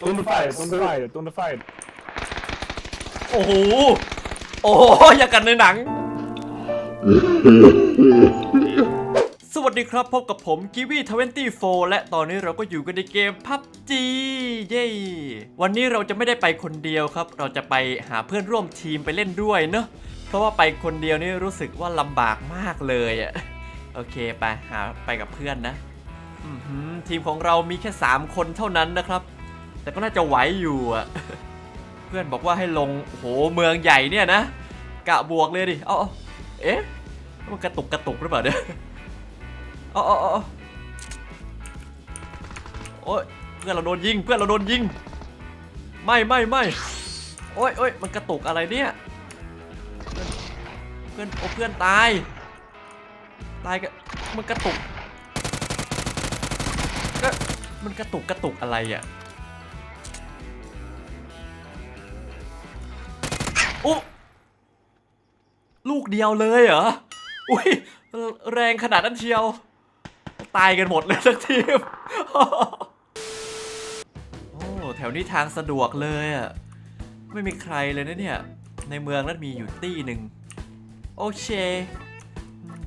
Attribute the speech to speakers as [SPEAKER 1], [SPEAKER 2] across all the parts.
[SPEAKER 1] On the fire, on the fire, on the fire.
[SPEAKER 2] โอ้โห โอ้โหอย่างกันในหนัง สวัสดีครับพบกับผมกิวี24และตอนนี้เราก็อยู่กันในเกม PUBG เย้วันนี้เราจะไม่ได้ไปคนเดียวครับ เราจะไปหาเพื่อนร่วมทีมไปเล่นด้วยเนอะเพราะว่าไปคนเดียวนี่รู้สึกว่าลำบากมากเลยอะโอเคไปหาไปกับเพื่อนนะอื้อหือทีมของเรามีแค่ 3 คนเท่านั้นนะครับ แต่ก็น่าจะไหวอยู่อะเพื่อนบอกว่าให้ลงโหเมืองใหญ่เนี่ยนะกะบวกเลยดิเอาเอาเอ๊ะมันกระตุกกระตุกหรือเปล่าเนี่ยเอาเอาเอาเอาโอ้ยเพื่อนเราโดนยิงเพื่อนเราโดนยิง ไม่ไม่ไม่โอ้ยโอ้ยมันกระตุกอะไรเนี่ยเพื่อนเพื่อนโอ้เพื่อนตาย ตายกันมันกระตุกก็มันกระตุกกระตุกอะไรอะ อ้ลูกเดียวเลยเหรอ อุ้ยแรงขนาดนั้นเชียว ตายกันหมดเลยสักทีมโอ้แถวนี้ทางสะดวกเลยอะ ไม่มีใครเลยนะเนี่ย ในเมืองนั้นมีอยู่ตี้หนึ่ง โอเค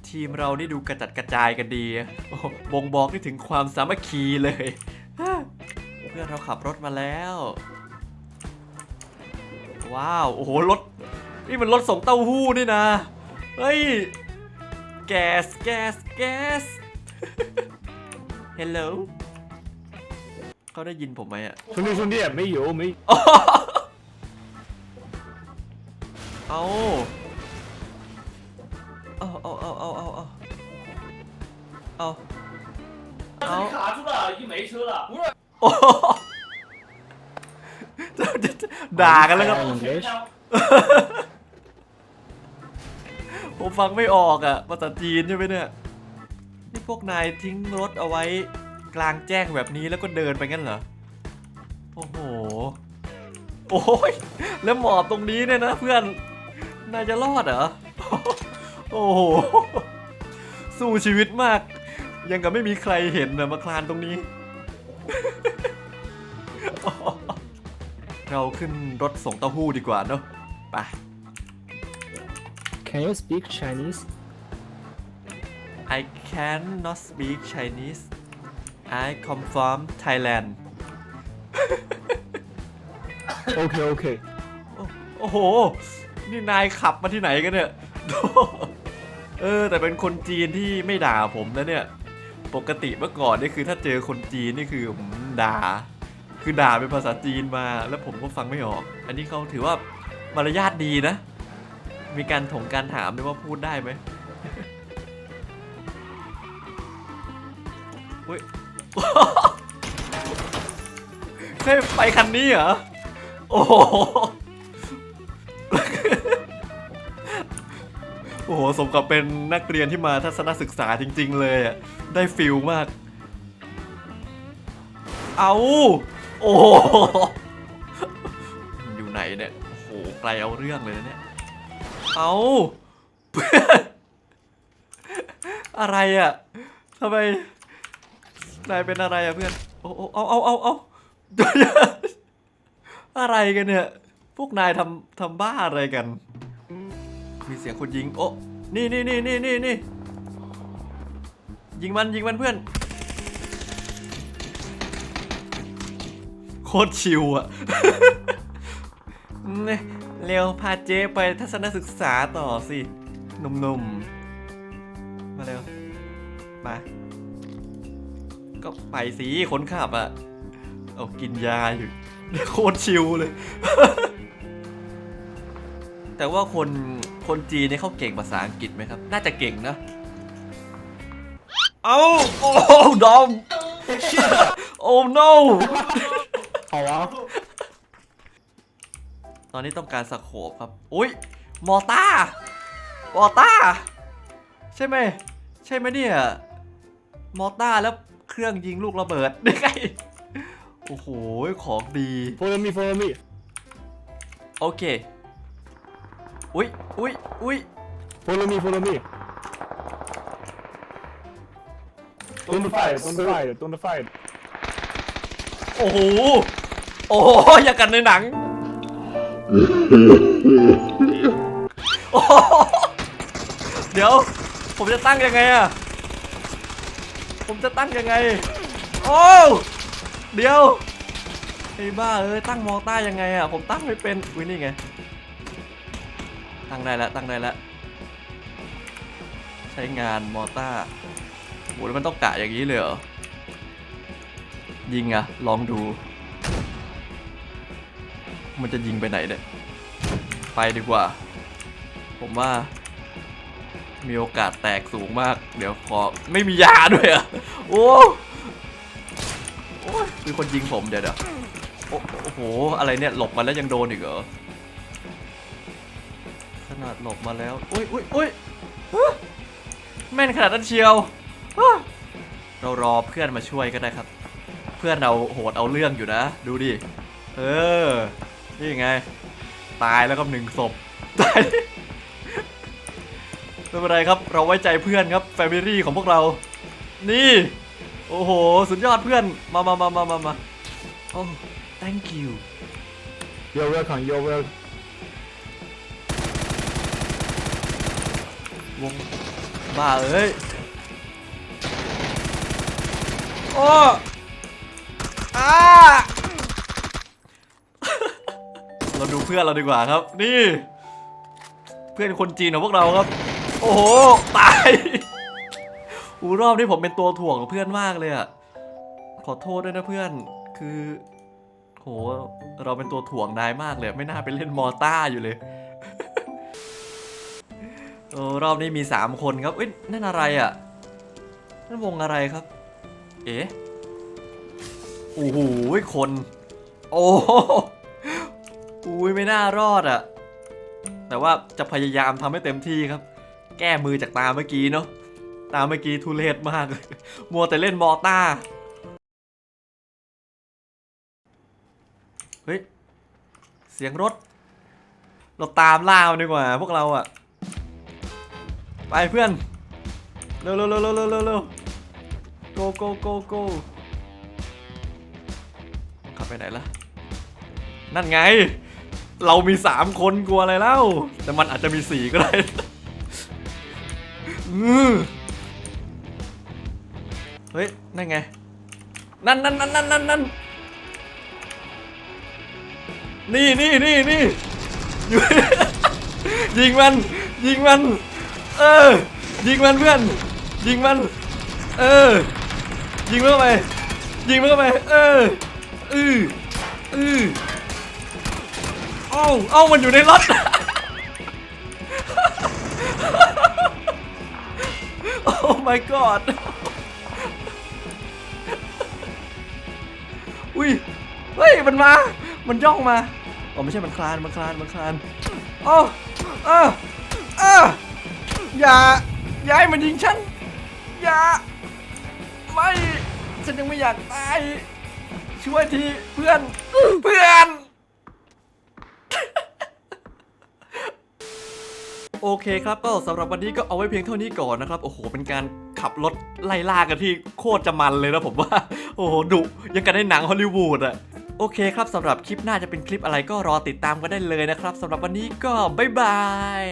[SPEAKER 2] ทีมเรานี่ดูกระจัดกระจายกันดีบ่งบอกได้ถึงความสามัคคีเลย เพื่อนเราขับรถมาแล้ว ว้าว โอ้โห รถ นี่มันรถส่งเต้าหู้นี่นะ เฮ้ย แก๊ส แก๊ส แก๊ส ฮัลโหล เขาได้ยินผมไหมอะ
[SPEAKER 1] 兄弟兄弟，没有没，
[SPEAKER 2] เอาเอาเอาเอาเอาเอาเอาเอาเอา
[SPEAKER 3] 卡住了，已经没车了。不是，
[SPEAKER 2] โอ้โหจะจะจะ ด่ากันแล้วครับ
[SPEAKER 3] 前面
[SPEAKER 2] ผมฟังไม่ออกอะภาษาจีนใช่ไหมเนี่ย นี่พวกนายทิ้งรถเอาไว้กลางแจ้งแบบนี้แล้วก็เดินไปงั้นเหรอ โอ้โห โอ้ย แล้วหมอบตรงนี้เนี่ยนะเพื่อน นายจะรอดเหรอ โอ้โห สู้ชีวิตมาก ยังกับไม่มีใครเห็นนะมาคลานตรงนี้ เราขึ้นรถส่งเต้าหู้ดีกว่าเนอะไป
[SPEAKER 1] Can you speak Chinese?
[SPEAKER 2] I cannot speak Chinese. I come from Thailand.
[SPEAKER 1] Okay okay.
[SPEAKER 2] โอ้โห นี่นายขับมาที่ไหนกันเนี่ย เออ แต่เป็นคนจีนที่ไม่ด่าผมนะเนี่ย ปกติเมื่อก่อนนี่คือถ้าเจอคนจีนนี่คือผมด่า คือด่าเป็นภาษาจีนมา แล้วผมก็ฟังไม่ออก อันนี้เขาถือว่ามารยาทดีนะ มีการถงการถามด้วยว่าพูดได้ไหมอุ้ยเคยไปคันนี้เหรอ โอ้โห โอ้โห สมกับเป็นนักเรียนที่มาทัศนศึกษาจริง ๆ เลยอะ ได้ฟิลมาก เอา โอ้โหอยู่ไหนเนี่ยโอ้โหไกลเอาเรื่องเลยนะเนี่ยเอาเพื่อนอะไรอะทำไมนายเป็นอะไรอะเพื่อนโอ้โอ้เอาเอาเอาเอาอะไรกันเนี่ย พวกนายทำทำบ้าอะไรกัน มีเสียงคนยิง โอ้นี่นี่นี่นี่นี่นี่ยิงมันยิงมันเพื่อน คตรชิวอะเร็วพาเจ๊ไปทัศนศึกษาต่อสิหนุ่มๆ มาเร็ว มา ก็ไปสิคนขับอะเอากินยาอยู่โคตรชิวเลย แต่ว่าคนคนจีนเนี่ยเขาเก่งภาษาอังกฤษไหมครับ น่าจะเก่งนะ เอาโอ้ดอม โอ้ no
[SPEAKER 1] 好啊。
[SPEAKER 2] ตอนนี้ต้องการสโคปครับ อุ้ย มอต้ามอต้า ใช่ไหม ใช่ไหมเนี่ย มอต้าแล้วเครื่องยิงลูกระเบิดนี่ไง โอ้โห ของดี
[SPEAKER 1] Follow me follow me.
[SPEAKER 2] โอเค อุ้ยอุ้ยอุ้ย
[SPEAKER 1] Follow me follow me. On the fire on the fire on the fire.
[SPEAKER 2] โอ้โห โอ้โหอย่ากันในหนัง โอ้โหเดี๋ยว ผมจะตั้งยังไงอะผมจะตั้งยังไง โอ้เดี๋ยวไอ้บ้าเอ้ยตั้งมองใต้ยังไงอะผมตั้งไม่เป็นอุ้ยนี่ไง ตั้งได้แล้วตั้งได้แล้วใช้งานมอต้าโหแล้วมันต้องกะอย่างนี้เลยเหรอ ยิงอะลองดู มันจะยิงไปไหนเนี่ย ไปดีกว่า ผมว่า มีโอกาสแตกสูงมาก เดี๋ยวขอไม่มียาด้วยอะโอ้โอ้ยมีคนยิงผมเดี๋ยวเดี๋ยวโอ้โห อะไรเนี่ย หลบมาแล้วยังโดนอีกเหรอ ขนาดหลบมาแล้ว อุ้ยอุ้ยอุ้ยฮะแม่นขนาดนั้นเชียวฮะเรารอเพื่อนมาช่วยก็ได้ครับ เพื่อนเราโหดเอาเรื่องอยู่นะ ดูดิ เออ นี่ไง ตายแล้วก็หนึ่งศพตายไม่เป็นไรครับ เราไว้ใจเพื่อนครับแฟมิลี่ของพวกเรา นี่ โอ้โห สุดยอดเพื่อน มามามามามามาโอ้ thank you
[SPEAKER 1] You're welcome You're welcome
[SPEAKER 2] วงบ้าเอ้ย โอ้อา เราดูเพื่อนเราดีกว่าครับ นี่ เพื่อนคนจีนของพวกเราครับ โอ้โหตายอูรอบนี้ผมเป็นตัวถ่วงกับเพื่อนมากเลยอะขอโทษด้วยนะเพื่อนคือโหเราเป็นตัวถ่วงนายมากเลย ไม่น่าไปเล่นมอต้าอยู่เลยเออรอบนี้มี 3 คนครับเอ้ยนั่นอะไรอะ่ะนั่นวงอะไรครับ เอ๊ะโอ้โหคน โอ้ อุ้ยไม่น่ารอดอะ่ะ แต่ว่าจะพยายามทำให้เต็มที่ครับ แก้มือจากตาเมื่อกี้เนาะ ตาเมื่อกี้ทุเรศมาก มัวแต่เล่นมอต้า เฮ้ย เสียงรถ เราตามล่าดีกว่าพวกเราอะไปเพื่อนเร็วเร็วเร็วเร็วเร็วเร็วเร็ว go go go go ขับไปไหนล่ะ นั่นไง เรามีสามคนกลัวอะไรเล่า แต่มันอาจจะมีสี่ก็ได้เฮ้ย นั่นไง นั่นนั่นนั่นนั่นนั่นนั่นนี่นี่นี่นี่อยู่ยิงมัน ยิงมัน เออ ยิงมันเพื่อน ยิงมัน เออ ยิงมันเข้าไป ยิงมันเข้าไป เออ อืออือ เอ้าเอ้ามันอยู่ในรถโอ้ my god อุ้ยเฮ้ยมันมา มันย่องมาอ๋อไม่ใช่มันคลานมันคลานมันคลานโอ้เออเอออย่าอย่าให้มันยิงฉันอย่าไม่ฉันยังไม่อยากตายช่วยทีเพื่อนเพื่อน โอเคครับก็สำหรับวันนี้ก็เอาไว้เพียงเท่านี้ก่อนนะครับ โอ้โห เป็นการขับรถไล่ล่ากันที่โคตรจะมันเลยนะผมว่า โอ้โหดุยังกันในหนังฮอลลีวูดอะโอเคครับสำหรับคลิปหน้าจะเป็นคลิปอะไรก็รอติดตามกันได้เลยนะครับสำหรับวันนี้ก็บ๊ายบาย